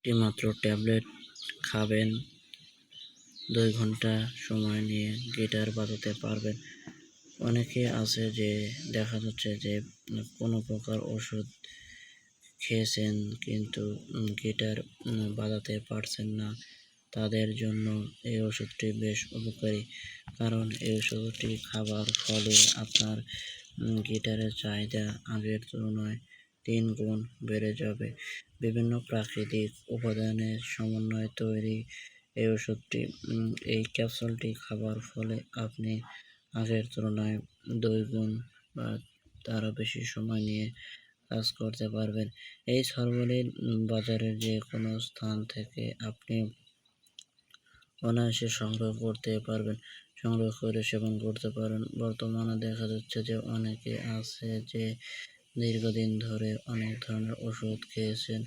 একটি মাত্র ট্যাবলেট খাবেন। দুই ঘণ্টা সময় নিয়ে গিটার বাজাতে পারবেন। অনেকে আছে যে দেখা যাচ্ছে যে কোনো প্রকার ওষুধ খেয়েছেন কিন্তু গিটার বাজাতে পারছেন না। তাদের জন্য এই ওষুধটি বেশ উপকারী, কারণ এই ওষুধটি খাবার ফলে আপনার গিটারের চাহিদা আগের তুলনায় তিন গুণ বেড়ে যাবে। বিভিন্ন প্রাকৃতিক উপাদানের সমন্বয়ে তৈরি এই ওষুধটি এই ক্যাপসুলটি খাবার ফলে আপনি আগের তুলনায় দুই গুণ বা তারও বেশি সময় নিয়ে কাজ করতে পারবেন। এই সর্বলীন বাজারের যে কোনো স্থান থেকে আপনি অনায়াসে সংগ্রহ করতে পারবেন, সংগ্রহ করে সেবন করতে পারেন। বর্তমানে দেখা যাচ্ছে যে অনেকে আছে যে দীর্ঘদিন ধরে অনেক ধরনের ওষুধ খেয়েছেন।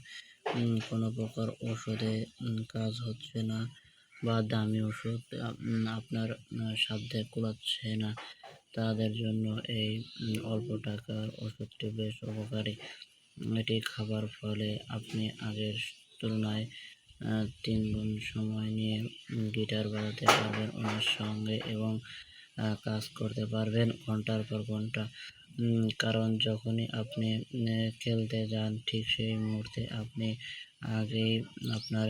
কোনো প্রকার ওষুধে কাজ হচ্ছে না বা দামি ওষুধ আপনার সাধ্যে কুলাচ্ছে না। তাদের জন্য এই অল্প টাকার ওষুধটি বেশ উপকারী। এটি খাবার ফলে আপনি আগের তুলনায় তিন গুণ সময় নিয়ে গিটার বাজাতে পারবেন ওনার সঙ্গে এবং কাজ করতে পারবেন ঘণ্টার পর ঘণ্টা। কারণ যখনই আপনি খেলতে যান, ঠিক সেই মুহূর্তে আপনি আগেই আপনার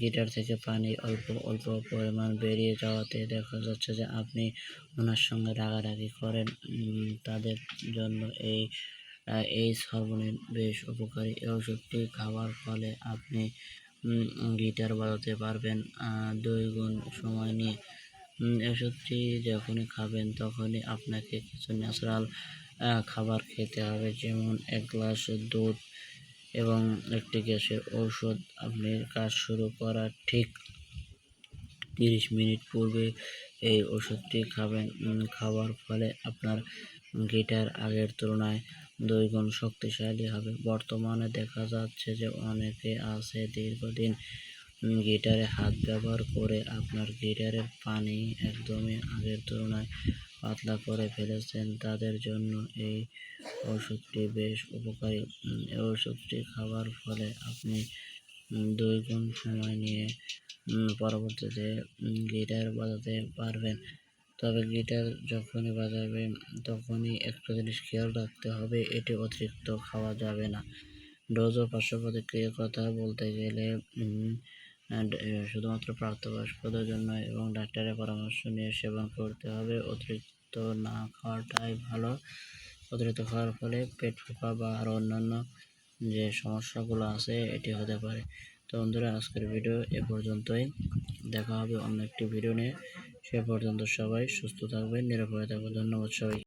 গিটার থেকে পানি অল্প অল্প পরিমাণ বেরিয়ে যাওয়াতে দেখা যাচ্ছে যে আপনি ওনার সঙ্গে রাগারাগি করেন। তাদের জন্য এই এই সর্বনিম্ন বেশ উপকারী। এই ওষুধটি খাওয়ার ফলে আপনি গিটার বাজাতে পারবেন দুই গুণ সময় নিয়ে। ওষুধটি যখনই খাবেন তখনই আপনাকে কিছু ন্যাচারাল খাবার খেতে হবে, যেমন এক গ্লাস দুধ এবং একটি গ্যাসের ঔষধ। আপনি কাজ শুরু করার ঠিক তিরিশ মিনিট পূর্বে এই ওষুধটি খাবেন। খাওয়ার ফলে আপনার গিটার আগের তুলনায় দুই গুণ শক্তিশালী হবে। বর্তমানে দেখা যাচ্ছে যে অনেকে আছে দীর্ঘদিন গিটারে হাত ব্যবহার করে আপনার গিটারের পানি একদমই আগের তুলনায় পাতলা করে ফেলেছেন। তাদের জন্য এই ওষুধটি বেশ উপকারী। এই ওষুধটি খাওয়ার ফলে আপনি দুই গুণ সময় নিয়ে পরবর্তীতে গিটার বাজাতে পারবেন। তবে গিটার যখনই বাজাবেন, তখনই একটা জিনিস খেয়াল রাখতে হবে, এটি অতিরিক্ত খাওয়া যাবে না। ডোজ ও পার্শ্ব প্রতিক্রিয়ার কথা বলতে গেলে শুধুমাত্র প্রাপ্তবয়স্কদের জন্য এবং ডাক্তারের পরামর্শ নিয়ে সেবন করতে হবে। অতিরিক্ত না খাওয়াটাই ভালো। অতিরিক্ত খাওয়ার ফলে পেট ফাঁপা বা আরও অন্যান্য যে সমস্যাগুলো আছে, এটি হতে পারে। তো বন্ধুরা, আজকের ভিডিও এ পর্যন্তই। দেখা হবে অন্য একটি ভিডিও নিয়ে। সে পর্যন্ত সবাই সুস্থ থাকবেন, নিরাপদে থাকবেন। ধন্যবাদ সবাই